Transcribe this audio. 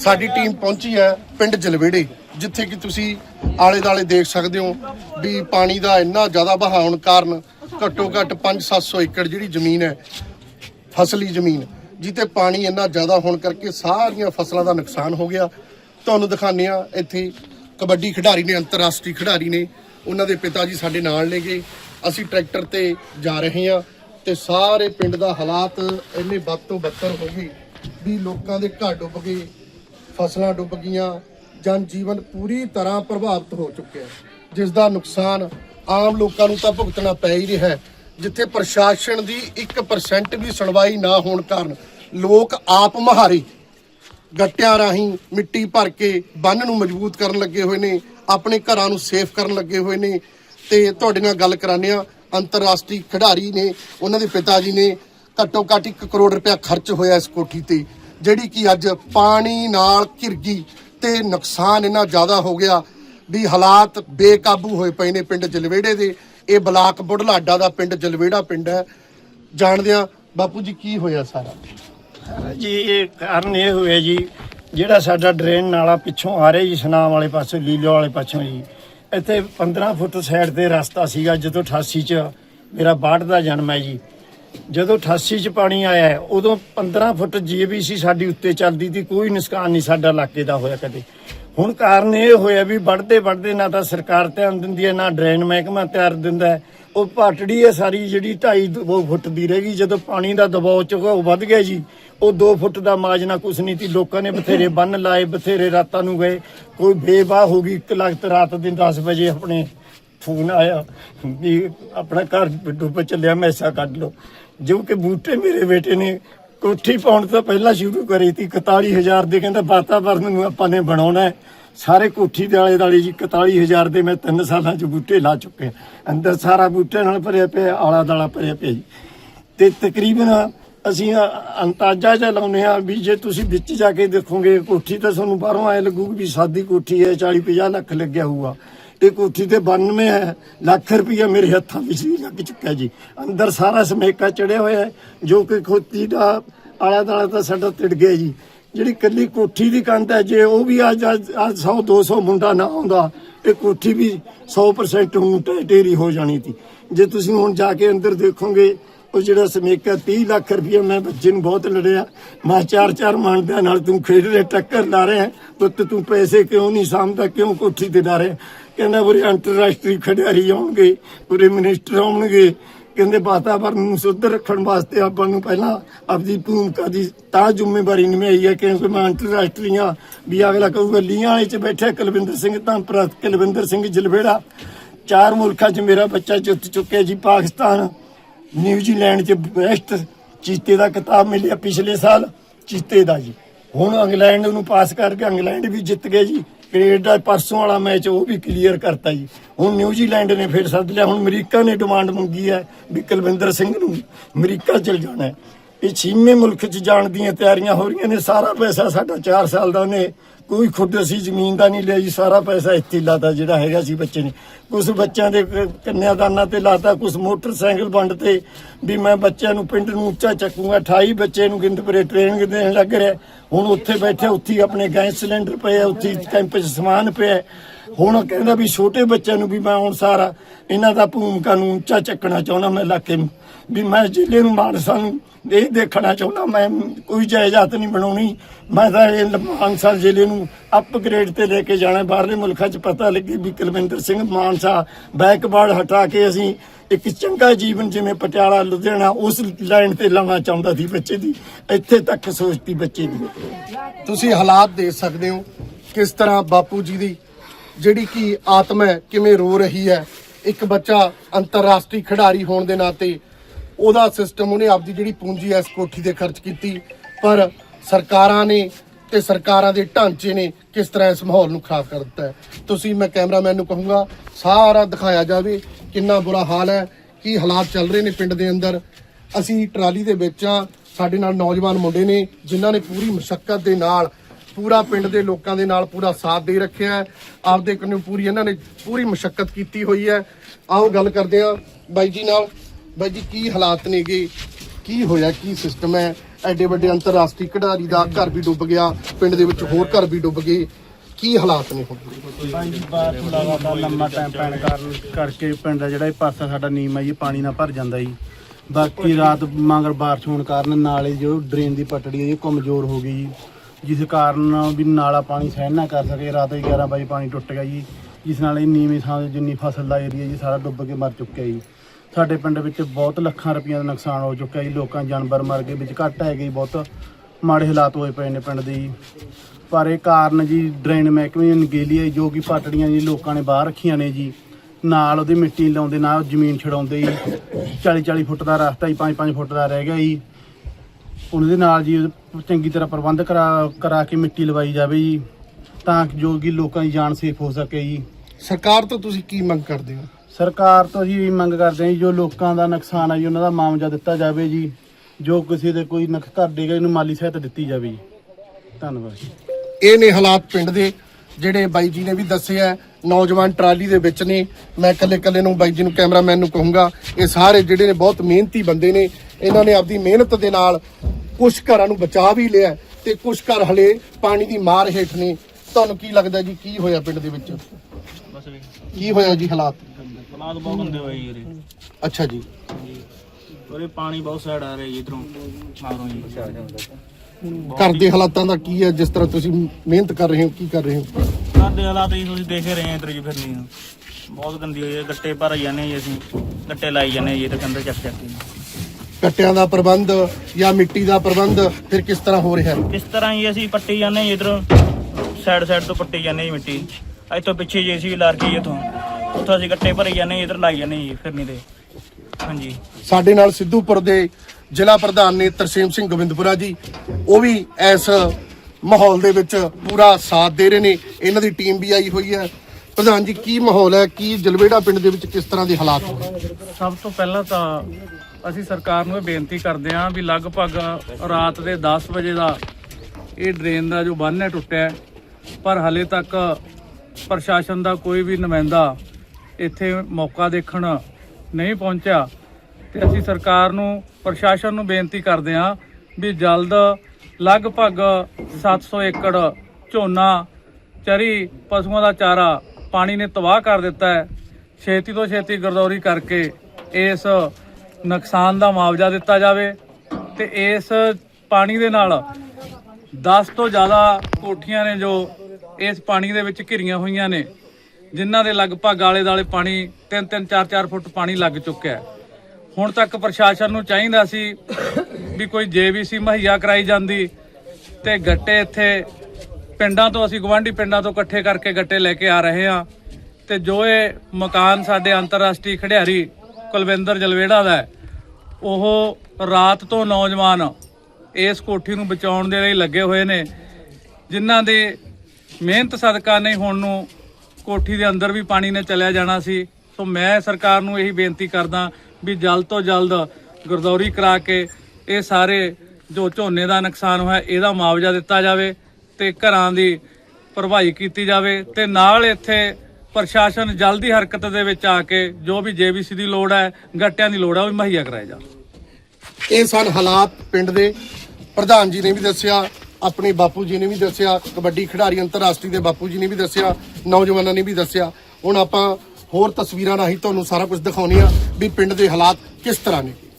ਸਾਡੀ ਟੀਮ ਪਹੁੰਚੀ ਹੈ ਪਿੰਡ ਜਲਵੇੜੇ, ਜਿੱਥੇ ਕਿ ਤੁਸੀਂ ਆਲੇ ਦਾਲੇ ਦੇਖ ਸਕਦੇ ਹੋ ਵੀ ਪਾਣੀ ਦਾ ਇੰਨਾ ਜ਼ਿਆਦਾ ਵਹਾਅ ਹੋਣ ਕਾਰਨ ਘੱਟੋ ਘੱਟ 5-700 ਏਕੜ ਜਿਹੜੀ ਜ਼ਮੀਨ ਹੈ, ਫਸਲੀ ਜ਼ਮੀਨ ਜਿੱਤੇ ਪਾਣੀ ਇੰਨਾ ਜ਼ਿਆਦਾ ਹੋਣ ਕਰਕੇ ਸਾਰੀਆਂ ਫਸਲਾਂ ਦਾ ਨੁਕਸਾਨ ਹੋ ਗਿਆ। ਤੁਹਾਨੂੰ ਦਿਖਾਉਂਦੇ ਆ ਇੱਥੇ ਕਬੱਡੀ ਖਿਡਾਰੀ ਨੇ, ਅੰਤਰਰਾਸ਼ਟਰੀ ਖਿਡਾਰੀ ਨੇ, ਉਹਨਾਂ ਦੇ ਪਿਤਾ ਜੀ ਸਾਡੇ ਨਾਲ ਨੇਗੇ। ਅਸੀਂ ਟਰੈਕਟਰ ਤੇ ਜਾ ਰਹੇ ਹਾਂ ਤੇ ਸਾਰੇ ਪਿੰਡ ਦਾ ਹਾਲਾਤ ਇੰਨੇ ਵੱਧ ਤੋਂ ਬੱਤਰ ਹੋ ਗਏ ਵੀ ਲੋਕਾਂ ਦੇ ਘਰ ਡੁੱਬ ਗਏ। ਫਸਲਾਂ ਡੁੱਬ ਗਈਆਂ ਜਨ ਜੀਵਨ ਪੂਰੀ ਤਰ੍ਹਾਂ ਪ੍ਰਭਾਵਿਤ ਹੋ ਚੁੱਕਿਆ ਜਿਸ ਦਾ ਨੁਕਸਾਨ ਆਮ ਲੋਕਾਂ ਨੂੰ ਤਾਂ ਭੁਗਤਣਾ ਪੈ ਹੀ ਰਿਹਾ ਹੈ, ਜਿੱਥੇ ਪ੍ਰਸ਼ਾਸਨ ਦੀ 1% ਵੀ ਸੁਣਵਾਈ ਨਾ ਹੋਣ ਕਾਰਨ ਲੋਕ ਆਪ ਮਹਾਰੀ ਗੱਟਿਆਂ ਰਾਹੀਂ ਮਿੱਟੀ ਭਰ ਕੇ ਬੰਨ ਨੂੰ ਮਜ਼ਬੂਤ ਕਰਨ ਲੱਗੇ ਹੋਏ ਨੇ, ਆਪਣੇ ਘਰਾਂ ਨੂੰ ਸੇਫ ਕਰਨ ਲੱਗੇ ਹੋਏ ਨੇ। ਤੇ ਤੁਹਾਡੇ ਨਾਲ ਗੱਲ ਕਰਾਉਂਦੇ ਆ ਅੰਤਰਰਾਸ਼ਟਰੀ ਖਿਡਾਰੀ ਨੇ, ਉਹਨਾਂ ਦੇ ਪਿਤਾ ਜੀ ਨੇ, ਘੱਟੋ ਘੱਟ 1 ਕਰੋੜ ਰੁਪਇਆ ਖਰਚ ਹੋਇਆ ਇਸ ਕੋਠੀ ਤੇ। ਜਿਹੜੀ ਕਿ ਅੱਜ ਪਾਣੀ ਨਾਲ ਘਿਰ ਗਈ ਤੇ ਨੁਕਸਾਨ ਇੰਨਾ ਜ਼ਿਆਦਾ ਹੋ ਗਿਆ ਵੀ ਹਾਲਾਤ ਬੇਕਾਬੂ ਹੋਏ ਪਏ ਨੇ ਪਿੰਡ ਜਲਵੇੜੇ ਦੇ। ਇਹ ਬਲਾਕ ਬੁਢਲਾਡਾ ਦਾ ਪਿੰਡ ਜਲਵੇੜਾ ਪਿੰਡ ਹੈ। ਜਾਣਦੇ ਆ ਬਾਪੂ ਜੀ ਕੀ ਹੋਇਆ ਸਾਰਾ? ਜੀ, ਇਹ ਕਾਰਨ ਇਹ ਹੋਇਆ ਜੀ, ਜਿਹੜਾ ਸਾਡਾ ਡਰੇਨ ਨਾਲਾ ਪਿੱਛੋਂ ਆ ਰਿਹਾ ਜੀ, ਸੁਨਾਮ ਵਾਲੇ ਪਾਸੋਂ, ਲੀਲੋ ਵਾਲੇ ਪਾਸੋਂ ਜੀ। ਇੱਥੇ 15 ਫੁੱਟ ਸਾਈਡ ਤੇ ਰਸਤਾ ਸੀਗਾ, ਜਦੋਂ 88 ਚ ਮੇਰਾ ਬਾੜ ਦਾ ਜਨਮ ਹੈ ਜੀ। ਜਦੋਂ 88 ਚ ਪਾਣੀ ਆਇਆ ਉਦੋਂ 15 ਫੁੱਟ ਜੀਬੀਸੀ ਸਾਡੀ ਉੱਤੇ ਚੱਲਦੀ ਸੀ ਕੋਈ ਨੁਕਸਾਨ ਨਹੀਂ ਸਾਡਾ ਇਲਾਕੇ ਦਾ ਹੋਇਆ ਕਦੇ। ਹੁਣ ਕਾਰਨ ਇਹ ਹੋਇਆ ਵੀ ਵੱਢਦੇ ਵੱਢਦੇ ਨਾ ਤਾਂ ਸਰਕਾਰ ਧਿਆਨ ਦਿੰਦੀ ਹੈ, ਨਾ ਡਰੇਨ ਮਹਿਕਮਾ ਤਿਆਰ ਦਿੰਦਾ ਉਹ ਪਾਟੜੀ ਹੈ ਸਾਰੀ ਜਿਹੜੀ 2.5 ਫੁੱਟ ਦੀ ਰਹਿ ਗਈ, ਜਦੋਂ ਪਾਣੀ ਦਾ ਦਬਾਅ ਚੁਗਾ ਵੱਧ ਗਿਆ ਜੀ, ਉਹ 2 ਫੁੱਟ ਦਾ ਮਾਜਨਾ ਕੁਛ ਨਹੀਂ ਸੀ, ਲੋਕਾਂ ਨੇ ਬਥੇਰੇ ਬੰਨ ਲਾਏ, ਬਥੇਰੇ ਰਾਤਾਂ ਨੂੰ ਗਏ। ਕੋਈ ਬੇਵਾਹ ਹੋ ਗਈ ਇੱਕ ਲਗਤ ਰਾਤ ਦੇ 10 ਵਜੇ ਆਪਣੇ ਫੋਨ ਆਇਆ ਵੀ ਆਪਣਾ ਘਰ ਡੁੱਬ ਚੱਲਿਆ, ਮੈਸਾ ਕੱਢ ਲਓ। ਜੋ ਕਿ ਬੂਟੇ ਮੇਰੇ ਬੇਟੇ ਨੇ ਕੋਠੀ ਪਾਉਣ ਤੋਂ ਪਹਿਲਾਂ ਸ਼ੁਰੂ ਕਰੀ ਤੀ 41000 ਦੇ ਕਹਿੰਦਾ ਵਾਤਾਵਰਨ ਨੂੰ ਆਪਾਂ ਨੇ ਬਣਾਉਣਾ ਹੈ। ਸਾਰੇ ਕੋਠੀ ਦੇ ਆਲੇ ਦੁਆਲੇ ਜੀ 41000 ਦੇ ਮੈਂ 3 ਸਾਲਾਂ ਚ ਬੂਟੇ ਲਾ ਚੁੱਕੇ ਅੰਦਰ ਸਾਰਾ ਬੂਟੇ ਨਾਲ ਭਰਿਆ ਪਿਆ ਆਲਾ ਦਾਲਾ ਭਰਿਆ ਪਿਆ ਜੀ। ਤੇ ਤਕਰੀਬਨ ਅਸੀਂ ਅ- ਅੰਦਾਜ਼ਾ ਜਿਹਾ ਲਾਉਂਦੇ ਆ ਵੀ ਜੇ ਤੁਸੀਂ ਵਿੱਚ ਜਾ ਕੇ ਦੇਖੋਗੇ ਕੋਠੀ ਤਾਂ ਤੁਹਾਨੂੰ ਬਾਹਰੋਂ ਐ ਲੱਗੂਗੀ ਵੀ ਸਾਦੀ ਕੋਠੀ ਹੈ 40 50 ਲੱਖ ਲੱਗਿਆ ਹੋਊਗਾ। ਇਹ ਕੋਠੀ ਤੇ 92 ਹੈ, ਲੱਖ ਰੁਪਈਆ ਮੇਰੇ ਹੱਥਾਂ ਵਿੱਚ ਵੀ ਲੱਗ ਚੁੱਕਾ ਜੀ। ਅੰਦਰ ਸਾਰਾ ਸਮੇਕਾ ਚੜਿਆ ਹੋਇਆ ਹੈ, ਜੋ ਕਿ ਖੋਤੀ ਦਾ ਆਲਾ ਦਾਲਾ ਤਾਂ ਸਾਡਾ ਤਿੜ ਗਿਆ ਜੀ। ਜਿਹੜੀ ਕੱਲੀ ਕੋਠੀ ਦੀ ਕੰਧ ਹੈ, ਜੇ ਉਹ ਵੀ ਅੱਜ ਅੱਜ 100 200 ਮੁੰਡਾ ਨਾ ਆਉਂਦਾ ਇਹ ਕੋਠੀ ਵੀ 100% ਹੁਣ ਢਹਿ ਹੋ ਜਾਣੀ ਸੀ। ਜੇ ਤੁਸੀਂ ਹੁਣ ਜਾ ਕੇ ਅੰਦਰ ਦੇਖੋਗੇ ਉਹ ਜਿਹੜਾ ਸਮੇਕਾ 30 ਲੱਖ ਰੁਪਏ ਮੈਂ ਬੱਚੇ ਨੂੰ ਬਹੁਤ ਲੜਿਆ। ਮੈਂ ਚਾਰ ਚਾਰ ਮੰਨਦਿਆਂ ਨਾਲ ਤੂੰ ਖੇਡ ਰਿਹਾ, ਟੱਕਰ ਲਾ ਰਿਹਾ। ਪੁੱਤ, ਤੂੰ ਪੈਸੇ ਕਿਉਂ ਨਹੀਂ ਸਾਂਭਦਾ, ਕਿਉਂ ਕੋਠੀ ਤੇ ਲਾ ਰਿਹਾ? ਕਹਿੰਦਾ ਪੂਰੇ ਅੰਤਰਰਾਸ਼ਟਰੀ ਖਿਡਾਰੀ ਆਉਣਗੇ, ਉਰੇ ਮਿਨਿਸਟਰ ਆਉਣਗੇ। ਕਹਿੰਦੇ ਵਾਤਾਵਰਨ ਨੂੰ ਸੁੱਧ ਰੱਖਣ ਵਾਸਤੇ ਆਪਾਂ ਨੂੰ ਪਹਿਲਾਂ ਆਪਦੀ ਭੂਮਿਕਾ ਦੀ ਤਾਂ ਜ਼ਿੰਮੇਵਾਰੀ ਨਿਭਾਈ ਹੈ ਕਿਉਂਕਿ ਮੈਂ ਅੰਤਰਰਾਸ਼ਟਰੀਆਂ ਵੀ ਅਗਲਾ ਕਹੂਗਾ ਲੀਆਂ ਵਾਲੇ ਚ ਬੈਠਾ ਕੁਲਵਿੰਦਰ ਸਿੰਘ, ਤਾਂ ਪ੍ਰਤ ਕੁਲਵਿੰਦਰ ਸਿੰਘ ਜਲਵੇੜਾ। ਚਾਰ ਮੁਲਕਾਂ 'ਚ ਮੇਰਾ ਬੱਚਾ ਜਿੱਤ ਚੁੱਕਿਆ ਜੀ, ਪਾਕਿਸਤਾਨ। ਨਿਊਜ਼ੀਲੈਂਡ 'ਚ ਬੈਸਟ ਚੀਤੇ ਦਾ ਕਿਤਾਬ ਮਿਲਿਆ ਪਿਛਲੇ ਸਾਲ, ਚੀਤੇ ਦਾ ਜੀ। ਹੁਣ ਇੰਗਲੈਂਡ ਨੂੰ ਪਾਸ ਕਰਕੇ ਇੰਗਲੈਂਡ ਵੀ ਜਿੱਤ ਗਏ ਜੀ। ਕੈਨੇਡਾ ਪਰਸੋਂ ਵਾਲਾ ਮੈਚ ਉਹ ਵੀ ਕਲੀਅਰ ਕਰਤਾ ਜੀ। ਹੁਣ ਨਿਊਜ਼ੀਲੈਂਡ ਨੇ ਫਿਰ ਸੱਦ ਲਿਆ। ਹੁਣ ਅਮਰੀਕਾ ਨੇ ਡਿਮਾਂਡ ਮੰਗੀ ਹੈ ਵੀ ਕੁਲਵਿੰਦਰ ਸਿੰਘ ਨੂੰ ਅਮਰੀਕਾ ਚਲ ਜਾਣਾ ਹੈ। ਇਹ ਛੀਵੇਂ ਮੁਲਕ 'ਚ ਜਾਣ ਦੀਆਂ ਤਿਆਰੀਆਂ ਹੋ ਰਹੀਆਂ ਨੇ। ਸਾਰਾ ਪੈਸਾ ਸਾਡਾ 4 ਸਾਲ ਦਾ ਉਹਨੇ ਕੋਈ ਖੁਦ ਅਸੀਂ ਜ਼ਮੀਨ ਦਾ ਨਹੀਂ ਲਿਆ ਜੀ, ਸਾਰਾ ਪੈਸਾ ਇੱਥੇ ਹੀ ਲਾਤਾ ਜਿਹੜਾ ਹੈਗਾ ਸੀ ਬੱਚੇ ਨੇ। ਕੁਝ ਬੱਚਿਆਂ ਦੇ ਕ- ਕੰਨਿਆਦਾਨਾਂ ਤੇ ਲਾਤਾ ਕੁਝ ਮੋਟਰਸਾਈਕਲ ਵੰਡ ਤੇ, ਵੀ ਮੈਂ ਬੱਚਿਆਂ ਨੂੰ ਪਿੰਡ ਨੂੰ ਉੱਚਾ ਚੱਕੂਗਾ। 28 ਬੱਚੇ ਨੂੰ ਗਿੰਦਪੁਰੇ ਟ੍ਰੇਨਿੰਗ ਦੇਣ ਲੱਗ ਰਿਹਾ। ਹੁਣ ਉੱਥੇ ਬੈਠੇ, ਉੱਥੇ ਹੀ ਆਪਣੇ ਗੈਸ ਸਿਲੰਡਰ ਪਏ ਆ, ਉੱਥੇ ਹੀ ਕੈਂਪ 'ਚ ਸਮਾਨ ਪਿਆ। ਹੈ। ਹੁਣ ਕਹਿੰਦਾ ਵੀ ਛੋਟੇ ਬੱਚਿਆਂ ਨੂੰ ਵੀ ਮੈਂ ਹੁਣ ਸਾਰਾ ਇਹਨਾਂ ਦਾ ਭੂਮਿਕਾ ਨੂੰ ਉੱਚਾ ਚੱਕਣਾ ਚਾਹੁੰਦਾ ਮੈਂ ਇਲਾਕੇ ਨੂੰ, ਵੀ ਮੈਂ ਜ਼ਿਲ੍ਹੇ ਨੂੰ ਮਾਨਸਾ ਨੂੰ ਇਹ ਦੇਖਣਾ ਚਾਹੁੰਦਾ, ਮੈਂ ਕੋਈ ਜਾਇਦਾਦ ਨਹੀਂ ਬਣਾਉਣੀ, ਮੈਂ ਤਾਂ ਇਹ ਮਾਨਸਾ ਜ਼ਿਲ੍ਹੇ ਨੂੰ ਅਪਗ੍ਰੇਡ ਤੇ ਲੈ ਕੇ ਜਾਣਾ, ਬਾਹਰਲੇ ਮੁਲਕਾਂ 'ਚ ਪਤਾ ਲੱਗੇ ਵੀ ਕੁਲਵਿੰਦਰ ਸਿੰਘ ਮਾਨਸਾ ਬੈਕਵਰਡ ਹਟਾ ਕੇ ਅਸੀਂ ਇੱਕ ਚੰਗਾ ਜੀਵਨ ਜਿਵੇਂ ਪਟਿਆਲਾ, ਲੁਧਿਆਣਾ, ਉਸ ਲਾਈਨ ਤੇ ਲਾਉਣਾ ਚਾਹੁੰਦਾ ਸੀ ਬੱਚੇ ਦੀ, ਇੱਥੇ ਤੱਕ ਸੋਚਦੀ ਬੱਚੇ ਦੀ। ਤੁਸੀਂ ਹਾਲਾਤ ਦੇਖ ਸਕਦੇ ਹੋ ਕਿਸ ਤਰ੍ਹਾਂ ਬਾਪੂ ਜੀ ਦੀ ਜਿਹੜੀ ਕਿ ਆਤਮਾ ਹੈ, ਕਿਵੇਂ ਰੋ ਰਹੀ ਹੈ, ਇੱਕ ਬੱਚਾ ਅੰਤਰਰਾਸ਼ਟਰੀ ਖਿਡਾਰੀ ਹੋਣ ਦੇ ਨਾਤੇ ਉਹਦਾ ਸਿਸਟਮ ਉਹਨੇ ਆਪਦੀ ਜਿਹੜੀ ਪੂੰਜੀ ਐ ਇਸ ਕੋਠੀ ਤੇ ਖਰਚ ਕੀਤੀ। ਪਰ ਸਰਕਾਰਾਂ ਨੇ ਤੇ ਸਰਕਾਰਾਂ ਦੇ ਢਾਂਚੇ ਨੇ ਕਿਸ ਤਰ੍ਹਾਂ ਇਸ ਮਾਹੌਲ ਨੂੰ ਖਰਾਬ ਕਰ ਦਿੱਤਾ ਹੈ। ਤੁਸੀਂ ਮੈਂ ਕੈਮਰਾਮੈਨ ਨੂੰ ਕਹੂੰਗਾ, ਸਾਰਾ ਦਿਖਾਇਆ ਜਾਵੇ ਕਿੰਨਾ ਬੁਰਾ ਹਾਲ ਹੈ, ਕੀ ਹਾਲਾਤ ਚੱਲ ਰਹੇ ਨੇ ਪਿੰਡ ਦੇ ਅੰਦਰ। ਅਸੀਂ ਟਰਾਲੀ ਦੇ ਵਿੱਚ ਆ ਸਾਡੇ ਨਾਲ ਨੌਜਵਾਨ ਮੁੰਡੇ ਨੇ, ਜਿਨ੍ਹਾਂ ਨੇ ਪੂਰੀ ਮੁਸ਼ਕਲ ਦੇ ਨਾਲ ਪੂਰਾ ਪਿੰਡ ਦੇ ਲੋਕਾਂ ਦੇ ਨਾਲ ਪੂਰਾ ਸਾਥ ਦੇ ਰੱਖਿਆ ਹੈ। ਆਪਦੇ ਕੋਲੋਂ ਪੂਰੀ ਇਹਨਾਂ ਨੇ ਪੂਰੀ ਮੁਸ਼ਕਲ ਕੀਤੀ ਹੋਈ ਹੈ। ਆਓ ਗੱਲ ਕਰਦੇ ਆ ਬਾਈ ਜੀ ਨਾਲ। ਬਾਈ ਜੀ, ਕੀ ਹਾਲਾਤ ਨੇਗੇ? ਕੀ ਹੋਇਆ? ਕੀ ਸਿਸਟਮ ਹੈ? ਐਡੇ ਵੱਡੇ ਅੰਤਰਰਾਸ਼ਟਰੀ ਖਿਡਾਰੀ ਦਾ ਘਰ ਵੀ ਡੁੱਬ ਗਿਆ, ਪਿੰਡ ਦੇ ਵਿੱਚ ਹੋਰ ਘਰ ਵੀ ਡੁੱਬ ਗਏ। ਕੀ ਹਾਲਾਤ ਨੇ ਹੁਣ? ਭਾਈ ਜੀ ਬਾਰਿਸ਼ ਲਗਾਤਾਰ ਲੰਮਾ ਟਾਈਮ ਪੈਣ ਕਾਰਨ ਕਰਕੇ ਪਿੰਡ ਦਾ ਜਿਹੜਾ ਇਹ ਪਾਸਾ ਸਾਡਾ ਨੀਮ ਹੈ ਜੀ, ਪਾਣੀ ਨਾਲ ਭਰ ਜਾਂਦਾ ਜੀ। ਬਾਕੀ ਰਾਤ ਮਗਰ ਬਾਰਿਸ਼ ਹੋਣ ਕਾਰਨ ਨਾਲੇ ਜੋ ਡਰੇਨ ਦੀ ਪਟੜੀ ਹੈ ਜੀ ਕਮਜ਼ੋਰ ਹੋ ਗਈ ਜੀ। ਜਿਸ ਕਾਰਨ ਵੀ ਨਾਲਾ ਪਾਣੀ ਸਹਿਣ ਨਾ ਕਰ ਸਕੇ, ਰਾਤ ਦੇ 11 ਵਜੇ ਪਾਣੀ ਟੁੱਟ ਗਿਆ ਜੀ। ਜਿਸ ਨਾਲ ਇਹ ਨੀਵੀਂ ਥਾਂ ਤੇ ਜਿੰਨੀ ਫਸਲ ਦਾ ਏਰੀਆ ਜੀ, ਸਾਰਾ ਡੁੱਬ ਕੇ ਮਰ ਚੁੱਕਿਆ ਜੀ। ਸਾਡੇ ਪਿੰਡ ਵਿੱਚ ਬਹੁਤ ਲੱਖਾਂ ਰੁਪਈਆ ਦਾ ਨੁਕਸਾਨ ਹੋ ਚੁੱਕਿਆ ਜੀ। ਲੋਕਾਂ ਜਾਨਵਰ ਮਰ ਗਏ, ਵਿੱਚ ਘੱਟ ਹੈਗੇ ਜੀ ਬਹੁਤ। ਮਾੜੇ ਹਾਲਾਤ ਹੋਏ ਪਏ ਨੇ ਪਿੰਡ ਦੇ ਜੀ। ਪਰ ਇਹ ਕਾਰਨ ਜੀ, ਡਰੇਨ ਮਹਿਕਮੇ ਨਗੇਲੀ ਅਣਗਹਿਲੀ ਹੈ ਜੋ ਕਿ ਪਟੜੀਆਂ ਜੀ ਲੋਕਾਂ ਨੇ ਬਾਹਰ ਰੱਖੀਆਂ ਨੇ ਜੀ। ਨਾਲ ਉਹਦੀ ਮਿੱਟੀ ਲਾਉਂਦੇ ਨਾਲ ਜ਼ਮੀਨ ਛਡਾਉਂਦੇ ਜੀ। 40 40 ਫੁੱਟ ਦਾ ਰਸਤਾ ਹੀ 5 5 ਫੁੱਟ ਦਾ ਰਹਿ ਗਿਆ ਜੀ। ਉਹਦੇ ਨਾਲ ਜੀ ਚੰਗੀ ਤਰ੍ਹਾਂ ਪ੍ਰਬੰਧ ਕਰਾ ਕਰਾ ਕੇ ਮਿੱਟੀ ਲਵਾਈ ਜਾਵੇ ਜੀ ਤਾਂ ਕਿ ਜੋ ਕਿ ਲੋਕਾਂ ਦੀ ਜਾਨ ਸੇਫ ਹੋ ਸਕੇ ਜੀ। ਸਰਕਾਰ ਤੋਂ ਤੁਸੀਂ ਕੀ ਮੰਗ ਕਰਦੇ ਹੋ? ਸਰਕਾਰ ਤੋਂ ਅਸੀਂ ਇਹ ਮੰਗ ਕਰਦੇ ਹਾਂ ਜੀ ਜੋ ਲੋਕਾਂ ਦਾ ਨੁਕਸਾਨ ਹੈ ਜੀ ਉਹਨਾਂ ਦਾ ਮੁਆਵਜ਼ਾ ਦਿੱਤਾ ਜਾਵੇ ਜੀ ਜੋ ਕਿਸੇ ਦੇ ਕੋਈ ਨੁਕਸ ਘਰ ਡੇਗਾ ਇਹਨੂੰ ਮਾਲੀ ਸਹਾਇਤਾ ਦਿੱਤੀ ਜਾਵੇ ਜੀ। ਧੰਨਵਾਦ ਜੀ। ਇਹ ਨੇ ਹਾਲਾਤ ਪਿੰਡ ਦੇ ਜਿਹੜੇ ਬਾਈ ਜੀ ਨੇ ਵੀ ਦੱਸਿਆ। ਨੌਜਵਾਨ ਟਰਾਲੀ ਦੇ ਵਿੱਚ ਨੇ। ਮੈਂ ਇਕੱਲੇ ਇਕੱਲੇ ਨੂੰ ਬਾਈ ਜੀ ਨੂੰ ਕੈਮਰਾਮੈਨ ਨੂੰ ਕਹੂੰਗਾ ਇਹ ਸਾਰੇ ਜਿਹੜੇ ਨੇ ਬਹੁਤ ਮਿਹਨਤੀ ਬੰਦੇ ਨੇ ਇਹਨਾਂ ਨੇ ਆਪਦੀ ਮਿਹਨਤ ਦੇ ਨਾਲ ਕੁਝ ਘਰਾਂ ਨੂੰ ਬਚਾ ਵੀ ਲਿਆ ਤੇ ਕੁਝ ਘਰ ਹਲੇ ਪਾਣੀ ਦੀ ਮਾਰ ਹੇਠ ਨੇ। ਤੁਹਾਨੂੰ ਕੀ ਲੱਗਦਾ ਜੀ ਕੀ ਹੋਇਆ ਪਿੰਡ ਦੇ ਵਿੱਚ? ਬਸ ਵੀ ਕੀ ਹੋਇਆ ਜੀ ਹਾਲਾਤ? ਹਾਲਾਤ ਬਹੁਤ ਗੰਦੇ ਹੋਏ ਜੀ ਉਰੇ। ਅੱਛਾ ਜੀ। ਉਰੇ ਪਾਣੀ ਬਹੁਤ ਸਾਈਡ ਆ ਰਿਹਾ ਜੀ ਇਧਰੋਂ। ਮਾਰੋਂ ਜੀ ਘਰ ਦੇ ਹਾਲਾਤਾਂ ਦਾ ਕੀ ਹੈ? ਜਿਸ ਤਰ੍ਹਾਂ ਤੁਸੀਂ ਮਿਹਨਤ ਕਰ ਰਹੇ ਹੋ ਕੀ ਕਰ ਰਹੇ ਹੋ? ਘਰ ਦੇ ਹਾਲਾਤ ਜੀ ਤੁਸੀਂ ਦੇਖ ਹੀ ਰਹੇ ਆ ਇਧਰ ਜੀ ਫਿਰਨੀ ਬਹੁਤ ਗੰਦੀ ਹੋਈ ਹੈ ਗੱਟੇ ਭਰ ਜਾਂਦੇ ਜੀ ਅਸੀਂ। ਗੱਟੇ ਲਾਈ ਜਾਂਦੇ ਜੀ ਤੇ ਕੰਦਰ ਚੱਕ ਚੱਕ ਕੇ। ਕੱਟਿਆਂ ਦਾ ਪ੍ਰਬੰਧ ਜਾਂ ਮਿੱਟੀ ਦਾ ਪ੍ਰਬੰਧ ਫਿਰ ਕਿਸ ਤਰ੍ਹਾਂ ਹੋ ਰਿਹਾ? ਹੈ ਇਸ ਤਰ੍ਹਾਂ ਹੀ ਅਸੀਂ ਪੱਟੀ ਜਾਂਦੇ ਜੀ ਇਧਰ। ਸਾਈਡ ਸਾਈਡ ਤੋਂ ਪੱਟੀ ਜਾਂਦੇ ਜੀ ਮਿੱਟੀ। ਇੱਥੋਂ ਪਿੱਛੇ ਜੇ ਅਸੀਂ ਲਾਰ ਕੇ ਇਥੋਂ। ਉੱਥੋਂ ਅਸੀਂ ਗੱਟੇ ਭਰੇ ਜਾਂਦੇ ਜੀ ਇਧਰ ਲਾਈ ਜਾਂਦੇ ਜੀ ਫਿਰਨੀ ਤੇ। ਹਾਂਜੀ। ਸਾਡੇ ਨਾਲ ਸਿੱਧੂਪੁਰ ਦੇ ਜ਼ਿਲ੍ਹਾ ਪ੍ਰਧਾਨ ਨੇ ਤਰਸੇਮ ਸਿੰਘ ਗੋਬਿੰਦਪੁਰਾ ਜੀ, ਉਹ ਵੀ ਇਸ ਮਾਹੌਲ ਦੇ ਵਿੱਚ ਪੂਰਾ ਸਾਥ ਦੇ ਰਹੇ ਨੇ। ਇਹਨਾਂ ਦੀ ਟੀਮ ਵੀ ਆਈ ਹੋਈ ਹੈ। ਪ੍ਰਧਾਨ ਜੀ, ਕੀ ਮਾਹੌਲ ਹੈ? ਕੀ ਜਲਵੇੜਾ ਪਿੰਡ ਦੇ ਵਿੱਚ ਕਿਸ ਤਰ੍ਹਾਂ ਦੇ ਹਾਲਾਤ ਨੇ? ਸਭ ਤੋਂ ਪਹਿਲਾਂ ਤਾਂ ਅਸੀਂ ਸਰਕਾਰ ਨੂੰ ਇਹ ਬੇਨਤੀ ਕਰਦੇ ਹਾਂ ਵੀ ਲਗਭਗ ਰਾਤ ਦੇ 10 ਵਜੇ ਦਾ ਇਹ ਡਰੇਨ ਦਾ ਜੋ ਬੰਨ ਹੈ, ਟੁੱਟਿਆ ਪਰ ਹਲੇ ਤੱਕ ਪ੍ਰਸ਼ਾਸਨ ਦਾ ਕੋਈ ਵੀ ਨੁਮਾਇੰਦਾ ਇੱਥੇ ਮੌਕਾ ਦੇਖਣ ਨਹੀਂ ਪਹੁੰਚਿਆ। ਤੇ ਅਸੀਂ ਸਰਕਾਰ ਨੂੰ ਪ੍ਰਸ਼ਾਸਨ ਨੂੰ ਬੇਨਤੀ ਕਰਦੇ ਹਾਂ ਵੀ ਜਲਦ ਲਗਭਗ 700 ਏਕੜ ਝੋਨਾ, ਚਰੀ, ਪਸ਼ੂਆਂ ਦਾ ਚਾਰਾ ਪਾਣੀ ਨੇ ਤਬਾਹ ਕਰ ਦਿੱਤਾ ਹੈ। ਛੇਤੀ ਤੋਂ ਛੇਤੀ ਗਰਦੌਰੀ ਕਰਕੇ ਇਸ ਨੁਕਸਾਨ ਦਾ ਮੁਆਵਜ਼ਾ ਦਿੱਤਾ ਜਾਵੇ ਤੇ ਇਸ ਪਾਣੀ ਦੇ ਨਾਲ 10 ਤੋਂ ਜ਼ਿਆਦਾ ਕੋਠੀਆਂ ਨੇ ਜੋ ਇਸ ਪਾਣੀ ਦੇ ਵਿੱਚ ਘਿਰੀਆਂ ਹੋਈਆਂ ਨੇ, ਜਿਨ੍ਹਾਂ ਦੇ ਲਗਭਗ ਆਲੇ ਦਾਲੇ ਪਾਣੀ 3-3 4-4 ਫੁੱਟ ਪਾਣੀ ਲੱਗ ਚੁੱਕਿਆ ਹੈ। ਹੁਣ ਤੱਕ ਪ੍ਰਸ਼ਾਸਨ ਨੂੰ ਚਾਹੀਦਾ ਸੀ ਵੀ ਕੋਈ ਜੇਬੀਸੀ ਮੁਹੱਈਆ ਕਰਾਈ ਜਾਂਦੀ ਤੇ ਗੱਟੇ ਇੱਥੇ ਪਿੰਡਾਂ ਤੋਂ ਅਸੀਂ ਗਵਾਂਢੀ ਪਿੰਡਾਂ ਤੋਂ ਇਕੱਠੇ ਕਰਕੇ ਗੱਟੇ ਲੈ ਕੇ ਆ ਰਹੇ ਹਾਂ। ਤੇ ਜੋ ਇਹ ਮਕਾਨ ਸਾਡੇ ਅੰਤਰਰਾਸ਼ਟਰੀ ਖਿਡਾਰੀ ਕੁਲਵਿੰਦਰ ਜਲਵੇੜਾ ਦਾ ਉਹ ਰਾਤ ਤੋਂ ਨੌਜਵਾਨ ਇਸ ਕੋਠੀ ਨੂੰ ਬਚਾਉਣ ਦੇ ਲਈ ਲੱਗੇ ਹੋਏ ਨੇ, ਜਿਨ੍ਹਾਂ ਦੇ ਮਿਹਨਤ ਸਦਕਾ ਨਹੀਂ ਹੁਣ ਨੂੰ ਕੋਠੀ ਦੇ ਅੰਦਰ ਵੀ ਪਾਣੀ ਨੇ ਚਲਿਆ ਜਾਣਾ ਸੀ। ਸੋ ਮੈਂ ਸਰਕਾਰ ਨੂੰ ਇਹੀ ਬੇਨਤੀ ਕਰਦਾ ਵੀ ਜਲਦ ਤੋਂ ਜਲਦ ਗੁਰਦੌਰੀ ਕਰਾ ਕੇ ਇਹ ਸਾਰੇ ਜੋ ਝੋਨੇ ਦਾ ਨੁਕਸਾਨ ਹੋਇਆ ਇਹਦਾ ਮੁਆਵਜ਼ਾ ਦਿੱਤਾ ਜਾਵੇ ਤੇ ਘਰਾਂ ਦੀ ਭਰਵਾਈ ਕੀਤੀ ਜਾਵੇ ਤੇ ਨਾਲ ਇੱਥੇ ਪ੍ਰਸ਼ਾਸਨ ਜਲਦੀ ਹਰਕਤ ਦੇ ਵਿੱਚ ਆ ਕੇ ਜੋ ਵੀ ਜੇਬੀਸੀ ਦੀ ਲੋੜ ਹੈ, ਗੱਟਿਆਂ ਦੀ ਲੋੜ ਹੈ, ਉਹ ਵੀ ਮੁਹੱਈਆ ਕਰਾਇਆ ਜਾ ਇਹ ਸਨ ਹਾਲਾਤ ਪਿੰਡ ਦੇ। ਪ੍ਰਧਾਨ ਜੀ ਨੇ ਵੀ ਦੱਸਿਆ, ਆਪਣੇ ਬਾਪੂ ਜੀ ਨੇ ਵੀ ਦੱਸਿਆ, ਕਬੱਡੀ ਖਿਡਾਰੀ ਅੰਤਰਰਾਸ਼ਟਰੀ ਦੇ ਬਾਪੂ ਜੀ ਨੇ ਵੀ ਦੱਸਿਆ, ਨੌਜਵਾਨਾਂ ਨੇ ਵੀ ਦੱਸਿਆ। ਹੁਣ ਆਪਾਂ ਹੋਰ ਤਸਵੀਰਾਂ ਰਾਹੀਂ ਤੁਹਾਨੂੰ ਸਾਰਾ ਕੁਝ ਦਿਖਾਉਣੀ ਆ ਵੀ ਪਿੰਡ ਦੇ ਹਾਲਾਤ ਕਿਸ ਤਰ੍ਹਾਂ ਨੇ।